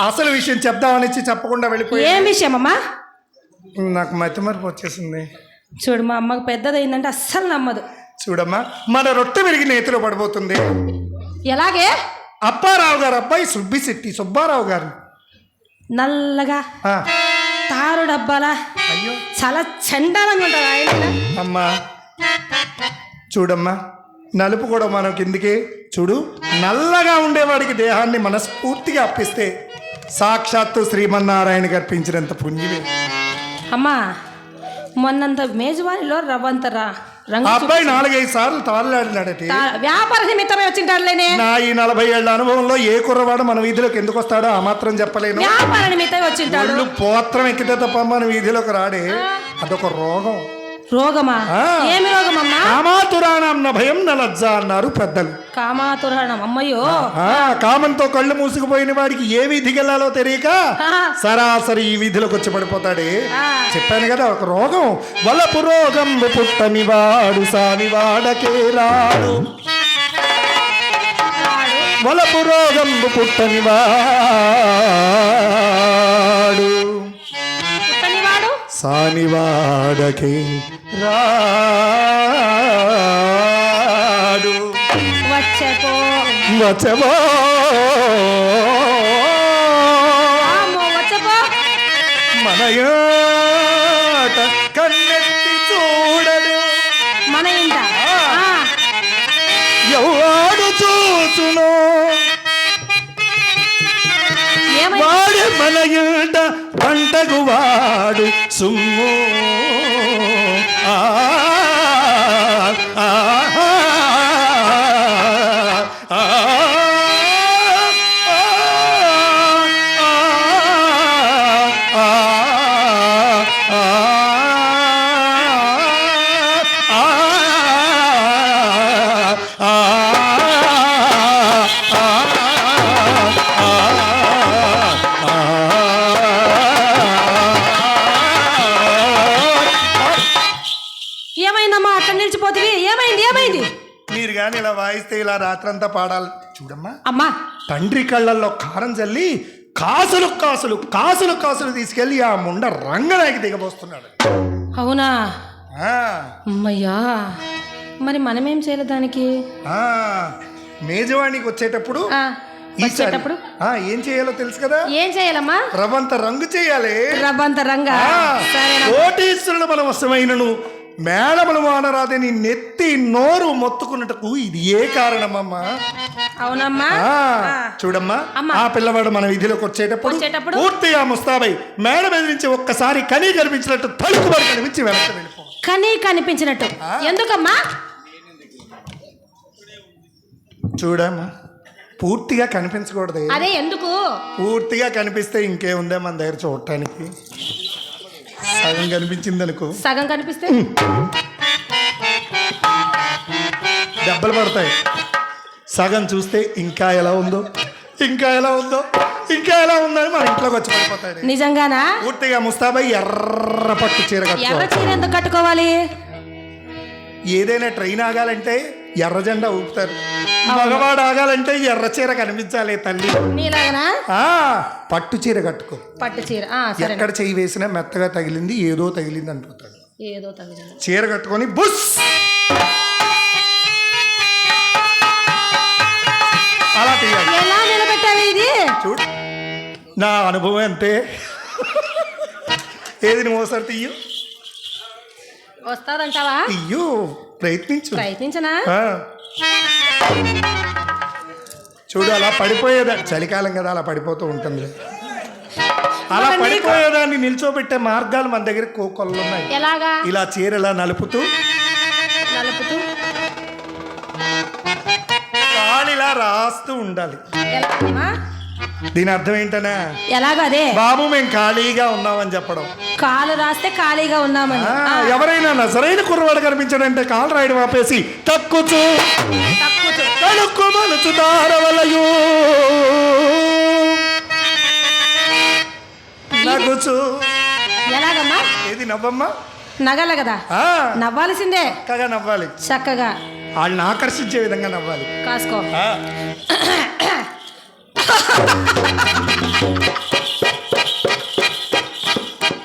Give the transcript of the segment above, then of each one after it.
అసలు విషయం చెప్దామని చెప్పకుండా వెళ్ళిపోయి ఏం విషయం అమ్మా నాకు మతిమరుపు వచ్చేసింది. చూడు మా అమ్మకు పెద్దదైందంటే అస్సలు నమ్మదు. చూడమ్మా మన రొట్టె విరిగి నేతిలో పడిపోతుంది. ఎలాగే? అప్పారావు గారు అబ్బాయి సుబ్బిశెట్టి సుబ్బారావు గారు. నల్లగా తారు డబ్బాలా? అయ్యో. చాలా చండాలంగా ఉంటుంది ఆయన అమ్మా. చూడమ్మా నలుపు కూడా మనం కిందికి చూడు. నల్లగా ఉండేవాడికి దేహాన్ని మనస్ఫూర్తిగా అప్పిస్తే సాక్షాత్తు శ్రీమన్నారాయణ గర్పించినంత పుణ్యమే. అమ్మా మొన్నంత మేజువాణిలో రవ్వంత అబ్బాయి నాలుగైదు సార్లు తాళ్ళాడినాడటి వ్యాపార నిమిత్తమే వచ్చింటాడులేనే. నా ఈ నలభై ఏళ్ళ అనుభవంలో ఏ కుర్రవాడు మన వీధిలోకి ఎందుకు వస్తాడో ఆ మాత్రం చెప్పలేను. వ్యాపార నిమిత్తమే వచ్చింటాడు. పోత్రం ఎక్కితే తప్ప మన వీధిలోకి రాడే అదొక రోగం. రోగమా. ఏమి రోగమమ్మా? కామాతురాణం భయం నలజ్జ అన్నారు పెద్దలు. కామాతురణం అమ్మయ్యో. కామంతో కళ్ళు మూసుకుపోయిన వాడికి ఏ వీధికి వెళ్ళాలో తెలియక. సరాసరి ఈ వీధిలోకి వచ్చి పడిపోతాడే. చెప్పాను కదా ఒక రోగం. వలపు రోగం పుట్టని వాడు సాని వాడకే రాడు వలపు రోగం పుట్టని వాడు. పుట్టనివాడు సాని వాడకే రాడు వచ్చేపో. వచ్చేపో మనయాట కన్నెత్తి చూడడు. మన ఇంట. ఎవడు చూచును? ఏమైంది? వాడు మనయాట పంటగు వాడు. సుమ్ము ఆ, కానీ ఇలా వాయిస్తే ఇలా రాత్రంతా పాడాలి. చూడమ్మా. అమ్మా. తండ్రి కళ్ళల్లో కారం చల్లి కాసులు కాసులు కాసులు కాసులు తీసుకెళ్ళి ఆ ముండ రంగనాయకి దిగబోస్తున్నాడు. అవునా? ఆ, అమ్మయ్యా. మరి మనమేం చేయాలి దానికి? ఆ, మేజవాణికి వచ్చేటప్పుడు ఆ, ఈసారి వచ్చేటప్పుడు? ఆ, ఏం చేయాలో తెలుసు కదా? ఏం చేయాలమ్మా? రవంత రంగు చేయాలి. రవ్వంత రంగా? ఆ, సరేనా కోటీశ్వరుడు మేడములు మానరాదని నెత్తి నోరు మొత్తుకున్నట్టుకు ఇది ఏ కారణమమ్మా? అవునమ్మా. చూడమ్మా. ఆ పిల్లవాడు మన విధిలోకి వచ్చేటప్పుడు? పూర్తిగా ముస్తాబై మేడ మీద నుంచి ఒక్కసారి కనీ కనిపించినట్టు తలుపు వరకు కనిపించి వెనక్కి వెళ్ళిపో. కనీ కనిపించినట్టు. ఎందుకమ్మా? చూడమ్మా పూర్తిగా కనిపించకూడదు. అదే ఎందుకు? పూర్తిగా కనిపిస్తే ఇంకేముందే మన దగ్గర చూడటానికి? సగం కనిపించింది అనుకో. సగం కనిపిస్తే? దెబ్బలు పడతాయి. సగం చూస్తే ఇంకా ఎలా ఉందో ఇంకా ఎలా ఉందో ఇంకా ఎలా ఉందని మన ఇంట్లోకి వచ్చి పడిపోతాడు నిజంగానా? పూర్తిగా ముస్తాబై ఎర్ర పట్టు చీర ఎర్ర కట్టుకో చీర ఎందుకు కట్టుకోవాలి? ఏదైనా ట్రైన్ ఆగాలంటే ఎర్ర జెండా ఊపుతారు. మగవాడు ఆగాలంటే ఎర్ర చీర కనిపించాలి తల్లి. పట్టు చీర కట్టుకో. పట్టు చీర. ఎక్కడ చెయ్యి వేసినా మెత్తగా తగిలింది ఏదో తగిలింది అనుకుంటాడు ఏదో తగ్గింది చీర కట్టుకొని బుస్! అలా తీయాలి. ఎలా నిలబెట్టావి ఇది? చూడు. నా అనుభవం అంతే ఏది నువ్వు ఒకసారి తీయు. వస్తాదంటావా? తీయు. ప్రయత్నించు. ప్రయత్నించనా? ఆ. చూడు అలా పడిపోయేదా చలికాలం కదా అలా పడిపోతూ ఉంటుంది అలా పడిపోయేదాన్ని నిల్చోబెట్టే మార్గాలు మన దగ్గర కోకొల్లు ఉన్నాయి ఎలాగా? ఇలా చీరలా నలుపుతూ? నలుపుతూ? కాలిలా రాస్తూ ఉండాలి. ఎలాగమ్మా? దీని అర్థం ఏంటనే? ఎలాగో అదే బాబు మేము ఖాళీగా ఉన్నామని చెప్పడం. కాలు రాస్తే ఖాళీగా ఉన్నామని. ఎవరైనా నజరైన కుర్రవాడు కనిపించాడంటే కాలు రాయడం ఆపేసి తక్కుచు. తక్కువ మలుచు దారవలయు. నగుచు. ఎలాగమ్మా? ఏది నవ్వమ్మా? నగల కదా. ఆ, నవ్వాల్సిందే. చక్కగా నవ్వాలి. చక్కగా. వాళ్ళని ఆకర్షించే విధంగా నవ్వాలి. కాసుకో.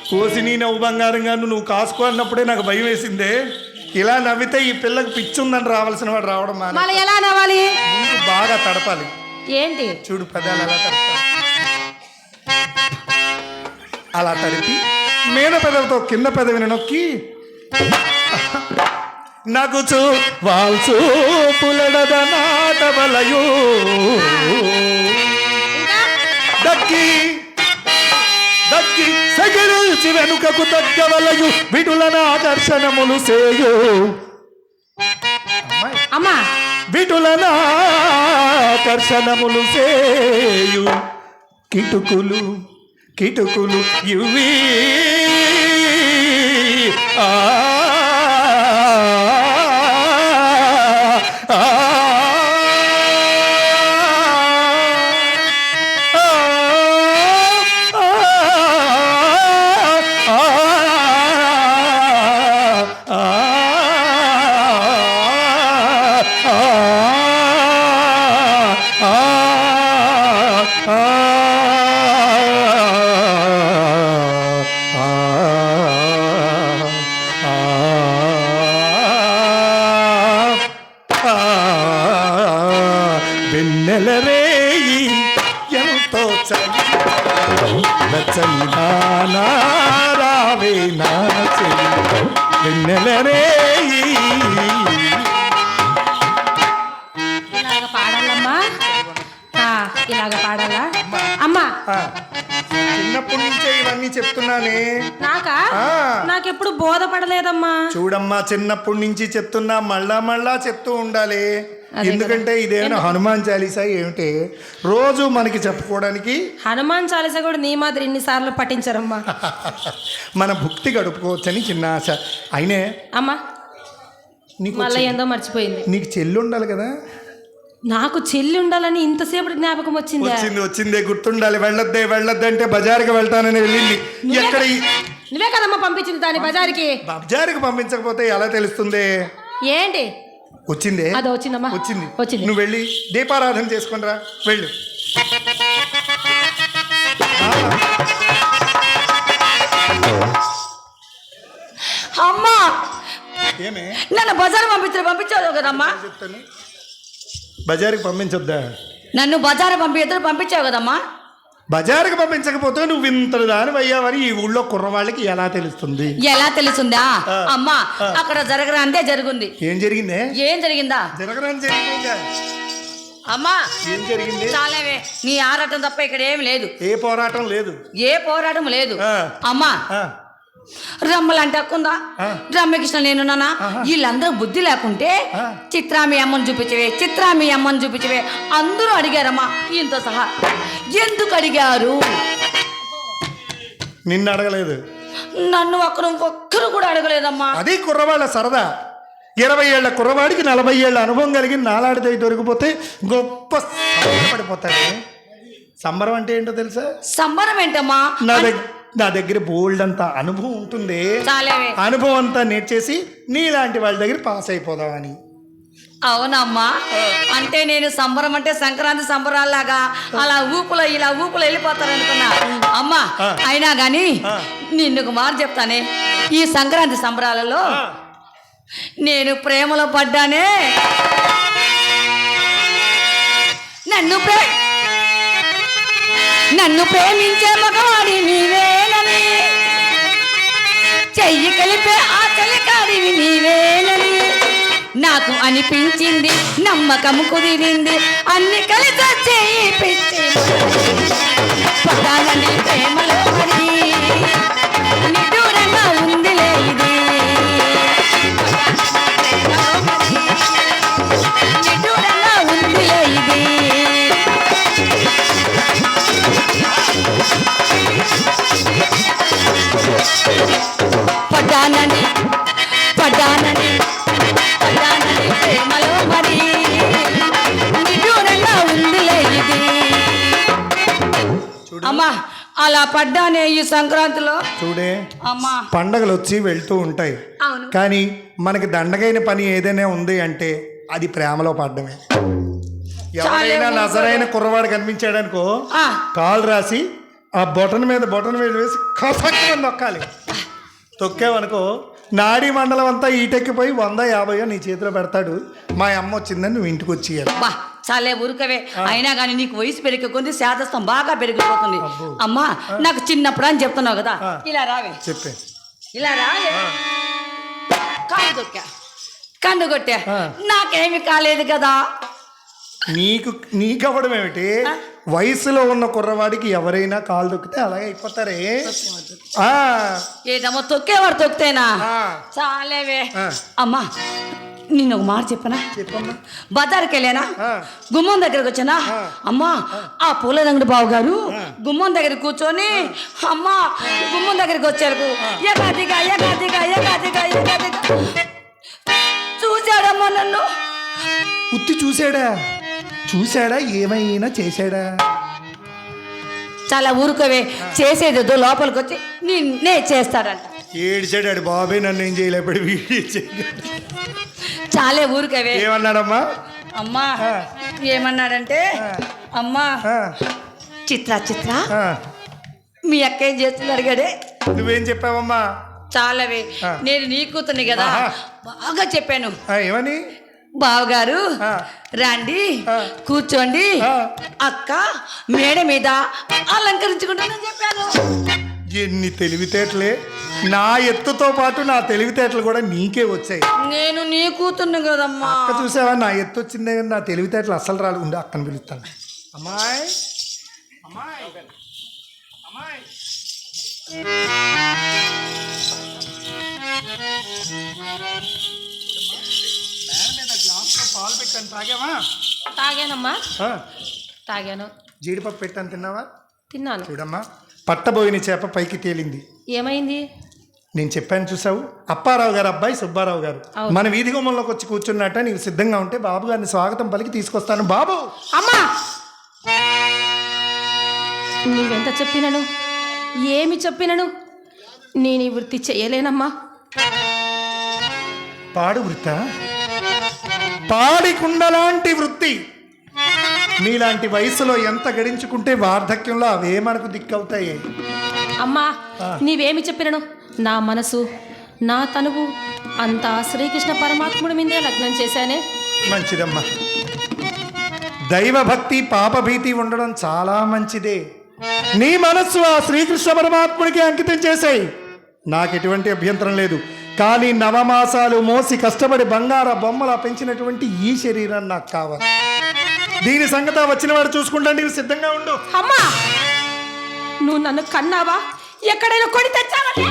కోసి నీ నవ్వు బంగారం గారు నువ్వు కాసుకో అన్నప్పుడే నాకు భయం వేసిందే. ఇలా నవ్వితే ఈ పిల్లకి పిచ్చి ఉందని రావాల్సిన వాడు రావడం మళ్ళీ ఎలా నవ్వాలి? బాగా తడపాలి. ఏంటి? చూడు పదాలు అలా తడపాలి అలా తడిపి మేన పెదవితో కింద పెదవిని నొక్కి. నగుచు వాల్చు పులడద నాటవలయు. దక్కి దక్కి సగిరిల్చి వెనుకకు తగ్గవలయు. విడులన ఆకర్షణములు సేయు. అమ్మాయి అమ్మా. విటులన ఆకర్షణములు సేయు. కిటుకులు కిటుకులు ఇవి ఆ, పాడాలా? అమ్మా. చిన్నప్పటి నుంచే ఇవన్నీ చెప్తున్నానే. నాకా. నాకెప్పుడు బోధపడలేదమ్మా చూడమ్మా చిన్నప్పటి నుంచి చెప్తున్నా మళ్ళా మళ్ళా చెప్తూ ఉండాలి. ఎందుకంటే ఇదేమైనా హనుమాన్ చాలీసా ఏమిటి? రోజు మనకి చెప్పుకోవడానికి హనుమాన్ చాలీసా కూడా నీ మాదిరి ఇన్నిసార్లు పఠించారమ్మా. మన భుక్తి గడుపుకోవచ్చని చిన్న ఆశ. అయినే అమ్మా. నీకు మళ్ళీ ఏందో మర్చిపోయింది. నీకు చెల్లి ఉండాలి కదా? నాకు చెల్లి ఉండాలని ఇంతసేపు జ్ఞాపకం వచ్చిందా? వచ్చింది వచ్చిందే గుర్తుండాలి. వెళ్ళొద్దే వెళ్ళొద్దే అంటే బజార్కి వెళ్తానని వెళ్ళింది. ఎక్కడ నువ్వే కదమ్మా పంపించింది దాని బజార్కి? బజార్కి పంపించకపోతే ఎలా తెలుస్తుంది? ఏంటి? వచ్చిందే? అది వచ్చిందమ్మా. వచ్చింది. వచ్చింది. నువ్వు వెళ్ళి దీపారాధన చేసుకుని రా వెళ్ళు. అమ్మా! ఏమే? నన్ను బజారు పంపించారు పంపించావు కదమ్మా? చెప్తాను? బజార్కి పంపించొద్దా? నన్ను బజారు పంపి ఇద్దరు పంపించావు కదమ్మా. బజార్కి పంపించకపోతే నువ్వు ఇంత దాని అయ్యావని ఈ ఊళ్ళో కుర్రవాళ్ళకి ఎలా తెలుస్తుంది? ఎలా తెలుసుందా? అమ్మా అక్కడ జరగరా అంతే జరుగుంది. ఏం జరిగిందే? ఏం జరిగిందా? జరగరాని జరిగిందా? అమ్మా ఏం జరిగింది? చాలేవే నీ ఆరాటం తప్ప ఇక్కడ ఏం లేదు. ఏ పోరాటం లేదు. ఏ పోరాటం లేదు. అమ్మా ఆ, రమ్మలంటే అక్కుందా. రమ్యకృష్ణ నేనున్నానా వీళ్ళందరూ బుద్ధి లేకుంటే. చిత్రామి అమ్మని చూపించవే చిత్రామి అమ్మని చూపించవే. అందరూ అడిగారమ్మా ఈయనతో సహా. ఎందుకు అడిగారు? నిన్ను అడగలేదు. నన్ను ఒక్కరు ఒక్కరు కూడా అడగలేదమ్మా. అది కుర్రవాళ్ళ సరదా. ఇరవై ఏళ్ళ కుర్రవాడికి నలభై ఏళ్ళ అనుభవం కలిగి నాలాడితే దొరికిపోతే గొప్ప పడిపోతాడు సంబరం అంటే ఏంటో తెలుసా? సంబరం ఏంటమ్మా? నా దగ్గర నా దగ్గర బోల్డ్ అంత అనుభవం ఉంటుంది. అనుభవం అంతా నేర్చేసి నీలాంటి వాళ్ళ దగ్గర పాస్ అయిపోదామని. అవునమ్మా. అంటే నేను సంబరం అంటే సంక్రాంతి సంబరాల్లాగా అలా ఊపులో ఇలా ఊపులో వెళ్ళిపోతారనుకున్నా అమ్మా. అయినా గాని ఆ. నిన్ను ఒక మాట చెప్తానే. ఈ సంక్రాంతి సంబరాలలో నేను ప్రేమలో పడ్డానే. నన్ను ప్రే నన్ను ప్రేమించే మగవాడి నీవేనని. చెయ్యి కలిపే ఆ చలికాడివి నీవేనని. నాకు అనిపించింది నమ్మకం కుదిరింది అన్ని కలిసి చెయ్యి పిచ్చి పదాలని ప్రేమలో మరి నిదూరంగా ఉందిలే ఇది. పడ్డానని పడ్డానని పడ్డానని ప్రేమలో మరి నిదూరంగా ఉందిలే ఇది. అమ్మా అలా పడ్డానే ఈ సంక్రాంతిలో? చూడే. అమ్మా. పండగలు వచ్చి వెళ్తూ ఉంటాయి. అవును. కానీ మనకి దండగైన పని ఏదైనా ఉంది అంటే అది ప్రేమలో పడ్డమే. ఎవరైనా నజరైన కుర్రవాడు కనిపించాడనుకో ఆ, కాల్ రాసి ఆ బొటన్ మీద బొటన్ మీద వేసి కసక్కని నొక్కాలి. తొక్కావనుకో నాడీ మండలం అంతా ఈటెక్కిపోయి వంద యాభై నీ చేతిలో పెడతాడు. మా అమ్మ వచ్చిందని నువ్వు ఇంటికి వచ్చేయాలి బా చాలే ఊరుకవే. అయినా కానీ నీకు వయసు పెరిగే కొంది శాదస్తం బాగా పెరిగిపోతుంది. అమ్మా నాకు చిన్నప్పుడు అని చెప్తున్నావు కదా. ఇలా రావే. చెప్పే. ఇలా రావే. కాలు తొక్కా. కన్ను కొట్టా. నాకేమి కాలేదు కదా. నీకు నీకవ్వడం ఏమిటి? వయసులో ఉన్న కుర్రవాడికి ఎవరైనా కాలు దొక్కితే అలాగే అయిపోతారే. ఆ, ఏదమ్మా తొక్కేవాడు తొక్కితేనా. చాలేవే. అమ్మా నిన్న ఒక మాట చెప్పనా? చెప్పమ్మా. బజార్కి వెళ్ళానా. గుమ్మం దగ్గరకు వచ్చానా. అమ్మా ఆ పూల రంగుడు బావు గారు గుమ్మం దగ్గర కూర్చొని అమ్మా గుమ్మం దగ్గరికి వచ్చారు. ఎగాదిగా ఎగాదిగా ఎగాదిగా ఎగాదిగా చూశాడమ్మా నన్ను? ఉత్తి చూసాడా చూసాడా ఏమైనా చేశాడా? చాలా ఊరుకోవే. చేసేదేదో లోపలికి వచ్చి నిన్నే చేస్తాడంట ఏడిచాడు బాబే నన్ను ఏం చేయలేపడు. చాలే ఊరుకోవే. ఏమన్నాడమ్మా? అమ్మా. ఏమన్నాడంటే అమ్మా చిత్ర చిత్ర. మీ అక్క ఏం చేస్తుంది? అడిగాడే. నువ్వేం చెప్పావమ్మా? చాలవే. నేను నీ కూతుర్ని కదా. బాగా చెప్పాను. ఏమని? బావగారు. రండి. కూర్చోండి. అక్క మేడ మీద అలంకరించుకుంటానని చెప్పాను ఎన్ని తెలివితేటలే. నా ఎత్తుతో పాటు నా తెలివితేటలు కూడా నీకే వచ్చాయి. నేను నీ కూతుర్ని కదమ్మా. అక్క చూసావా? నా ఎత్తు వచ్చిందే కానీ నా తెలివితేటలు అస్సలు రాలు ఉండి అక్కని పిలుస్తాను. అమ్మాయి అమ్మాయి. అమ్మాయి. మీద గ్లాసులో పాలు పెట్టాను. తాగావా? తాగానమ్మా. తాగాను. జీడిపప్పు పెట్టాను తిన్నావా? తిన్నాను. చూడమ్మా. పట్టబోయిన చేప పైకి తేలింది. ఏమైంది? నేను చెప్పాను చూసావు. అప్పారావు గారు అబ్బాయి సుబ్బారావు గారు. మన వీధి గుమ్మంలోకి వచ్చి కూర్చున్నట్ట నీవు సిద్ధంగా ఉంటే బాబు గారిని స్వాగతం పలికి తీసుకొస్తాను. బాబు! అమ్మా! నీవెంత చెప్పినను? ఏమి చెప్పినను? నేను ఈ వృత్తి చేయలేనమ్మా. పాడు వృత్త? పాడి కుండలాంటి వృత్తి. మీలాంటి వయసులో ఎంత గడించుకుంటే వార్ధక్యంలో అవే మనకు దిక్కవుతాయి. అమ్మా నీవేమి చెప్పినను? నా మనసు నా తనువు అంతా శ్రీకృష్ణ పరమాత్ముడి మీదే లగ్నం చేశానే? మంచిదమ్మా. దైవభక్తి పాపభీతి ఉండడం చాలా మంచిదే. నీ మనస్సు ఆ శ్రీకృష్ణ పరమాత్ముడికి అంకితం చేసాయి. నాకు ఎటువంటి అభ్యంతరం లేదు. కానీ నవమాసాలు మోసి కష్టపడి బంగార బొమ్మలా పెంచినటువంటి ఈ శరీరం నాకు కావాలి. దీని సంగత వచ్చిన వాడు చూసుకుంటా నీవు సిద్ధంగా ఉండు. అమ్మా! నువ్వు నన్ను కన్నావా? ఎక్కడైనా కొని తెచ్చావని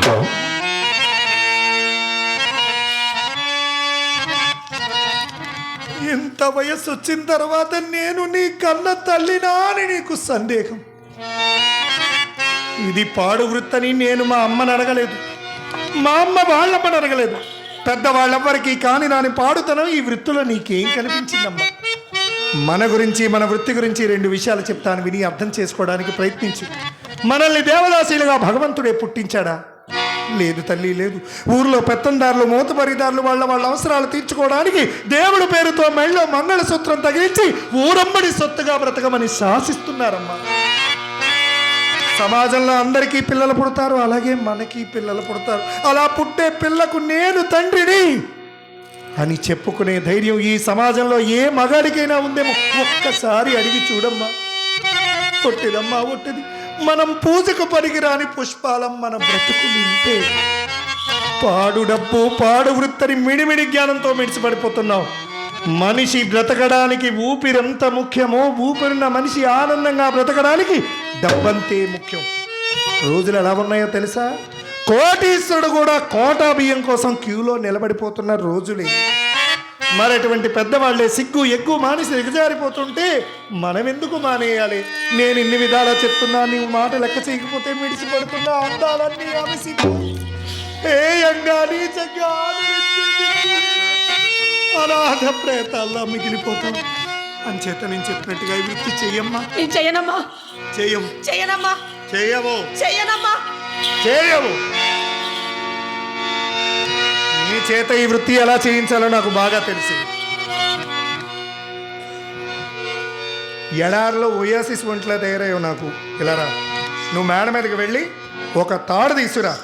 ఇంత వయస్సు వచ్చిన తర్వాత నేను నీ కన్న తల్లినా అని నీకు సందేహం. ఇది పాడు వృత్తని నేను మా అమ్మని అడగలేదు. మా అమ్మ వాళ్ళ పని అడగలేదు పెద్దవాళ్ళెవ్వరికి కాని నాని పాడుతనం ఈ వృత్తిలో నీకేం కనిపించిందమ్మా? మన గురించి మన వృత్తి గురించి రెండు విషయాలు చెప్తాను విని అర్థం చేసుకోవడానికి ప్రయత్నించు. మనల్ని దేవదాసీలుగా భగవంతుడే పుట్టించాడా? లేదు తల్లి లేదు. ఊర్లో పెత్తందారులు మూతపరిదారులు వాళ్ళ వాళ్ళ అవసరాలు తీర్చుకోవడానికి దేవుడు పేరుతో మెళ్ళో మంగళసూత్రం తగిలించి ఊరమ్మడి సొత్తుగా బ్రతకమని శాసిస్తున్నారమ్మా. సమాజంలో అందరికీ పిల్లలు పుడతారు అలాగే మనకి పిల్లలు పుడతారు. అలా పుట్టే పిల్లకు నేను తండ్రిని అని చెప్పుకునే ధైర్యం ఈ సమాజంలో ఏ మగాడికైనా ఉందేమో. ఒక్కసారి అడిగి చూడమ్మా. ఒట్టిదమ్మా ఒట్టిది. మనం పూజకు పనికిరాని పుష్పాలం మన బ్రతుకు నింపే. పాడు డబ్బు పాడు వృత్తని మిడిమిడి జ్ఞానంతో మిడిచిపడిపోతున్నావు మనిషి బ్రతకడానికి ఊపిరెంత ముఖ్యమో ఊపిరిన మనిషి ఆనందంగా బ్రతకడానికి డబ్బంతే ముఖ్యం. రోజులు ఎలా ఉన్నాయో తెలుసా? కోటీశ్వరుడు కూడా కోటా బియ్యం కోసం క్యూలో నిలబడిపోతున్న రోజులే. మరి అటువంటి సిగ్గు ఎక్కువ మానేసి ఎగజారిపోతుంటే మనం ఎందుకు మానేయాలి? నేను ఇన్ని విధాలా చెప్తున్నా నీవు మాట లెక్క చేయకపోతే మిడిసి పడుతున్నా అందాలన్నీ ఆమెసి ఏ అంగా నీచంగా ఆదరించేది అనాథ ప్రేతాల్లో మిగిలిపోతాం. అంచేత నేను చెప్పినట్టుగా ఈ వృత్తి చెయ్యమ్మా. నేను చెయ్యనమ్మా? చెయ్యం చెయ్యనమ్మా? చేయము చెయ్యనమ్మా? చేయము నీ చేత ఈ వృత్తి ఎలా చేయించాలో నాకు బాగా తెలుసు. ఎడారిలో ఓయాసిస్ ఒంట్లో తయారయ్యావు నాకు. ఇలా రా. నువ్వు మేడ మీదకి వెళ్ళి ఒక తాడు తీసుకురా.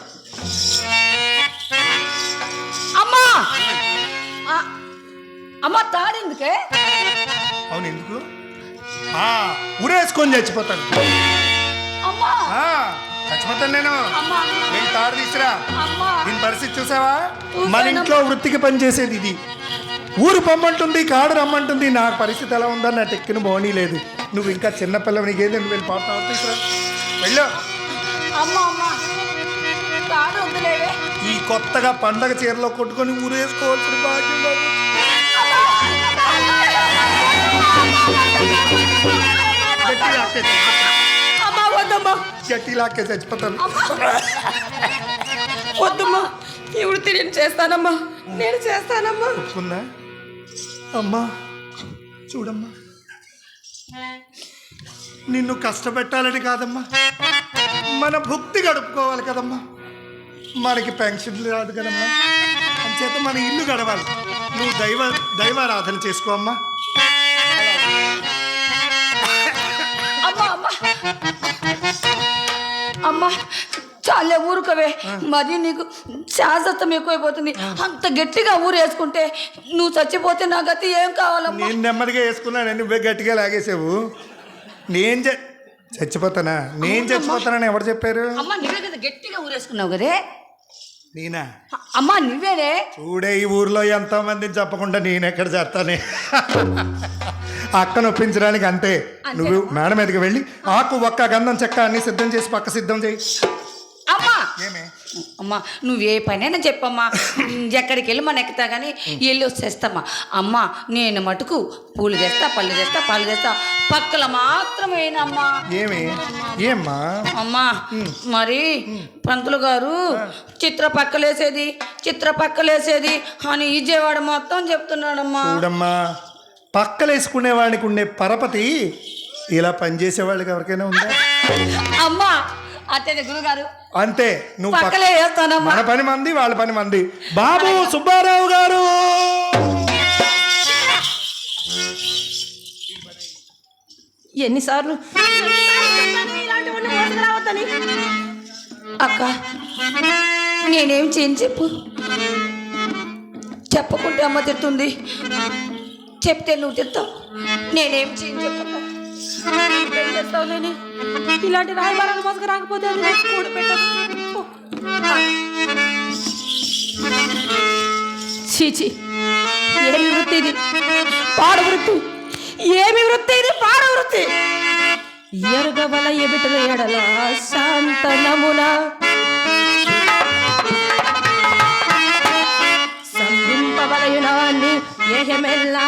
అమ్మా తాడెందుకే? అవును ఎందుకు? ఆ, ఉరేసుకొని చచ్చిపోతాను. అమ్మా! ఆ, చచ్చిపోతాను నేను. అమ్మా వెళ్ళి తాడు తీసుకురా అమ్మా. దీని పరిస్థితి చూసావా. మన ఇంట్లో వృత్తికి పనిచేసేది ఇది. ఊరు పొమ్మంటుంది కాడు రమ్మంటుంది. నా పరిస్థితి ఎలా ఉందని నా టెక్కిన బోనీ లేదు. నువ్వు ఇంకా చిన్నపిల్లవి నీకేది నువ్వు వెళ్ళి పాట తీసుకురా వెళ్ళు. అమ్మా అమ్మా. తాడు వద్దులేవే ఈ కొత్తగా పండగ చీరలో కొట్టుకొని ఊరేసుకోవాల్సిన భాగ్యం అమ్మా వద్దమ్మా. గట్టి లాక్కే చచ్చిపోతాను వద్దమ్మా. ఈ వృత్తి నేను చేస్తానమ్మా. నేను చేస్తానమ్మా. ఒప్పుకుందా? అమ్మా చూడమ్మా. నిన్ను కష్టపెట్టాలని కాదమ్మా. మన భుక్తి గడుపుకోవాలి కదమ్మా. మనకి పెన్షన్ రాదు కదమ్మా. అంచేత మన ఇల్లు గడవాలి. నువ్వు దైవ దైవారాధన చేసుకో అమ్మా. అమ్మా చాలే ఊరుకవే. మరి నీకు శాశ్వతం ఎక్కువైపోతుంది. అంత గట్టిగా ఊరు వేసుకుంటే నువ్వు చచ్చిపోతే నా గతి ఏం కావాలమ్మా? నేను నెమ్మదిగా వేసుకున్నాను నువ్వే గట్టిగా లాగేసావు. నేను చచ్చిపోతానా? నేను చచ్చిపోతానని ఎవరు చెప్పారు? అమ్మా నువ్వే కదా గట్టిగా ఊరేసుకున్నావు కదే. నేనా? అమ్మా నువ్వేనే చూడే ఈ ఊర్లో ఎంతో మందిని చెప్పకుండా నేను ఎక్కడ చేస్తానే? అక్కను ఒప్పించడానికి అంతే. నువ్వు మేడ మీదకి వెళ్ళి ఆకు ఒక్క గంధం చెక్క అన్ని సిద్ధం చేసి పక్క సిద్ధం చేయి. అమ్మా నువ్వు ఏ పనైనా చెప్పమ్మా. ఎక్కడికి వెళ్ళి మన ఎక్కుతా కానీ వెళ్ళి వచ్చేస్తామ్మా. అమ్మా నేను మటుకు పూలు తెస్తా పళ్ళు తెస్తా పళ్ళు తెస్తా. పక్కల మాత్రమేనమ్మా. ఏమి? ఏమ్మా? అమ్మా మరి పంతులు గారు చిత్ర పక్కలేసేది చిత్ర పక్కలేసేది అని విజయవాడ మొత్తం చెప్తున్నాడమ్మా. చూడమ్మా పక్కలేసుకునే వాడికి ఉండే పరపతి ఇలా పనిచేసే వాళ్ళకి ఎవరికైనా ఉందా? అమ్మా గురుగారు. అంతే నువ్వు పక్క- పక్కలే వేస్తానమ్మా. మన పని మంది వాళ్ళ పని మంది. బాబు సుబ్బారావు గారు! ఎన్నిసార్లు? అక్క నేనేం చేయను చెప్పు. చెప్పకుంటే అమ్మ తిడుతుంది. చెప్తే నువ్వు తిడతావు. నేనేం చేయను చెప్పు. ఏం చేస్తావు లేని ఇలాంటి రాయబారాలు మోసుకు రాకపోతే అది కూడి చీచి ఏమి వృత్తి ఇది? పాడు వృత్తి. ఏమి వృత్తి ఇది? పాడు వృత్తి. ఎరుగబల ఎబిటల ఎడల శాంతనమున. సంధింపబలయునాన్ని ఏహమెల్లా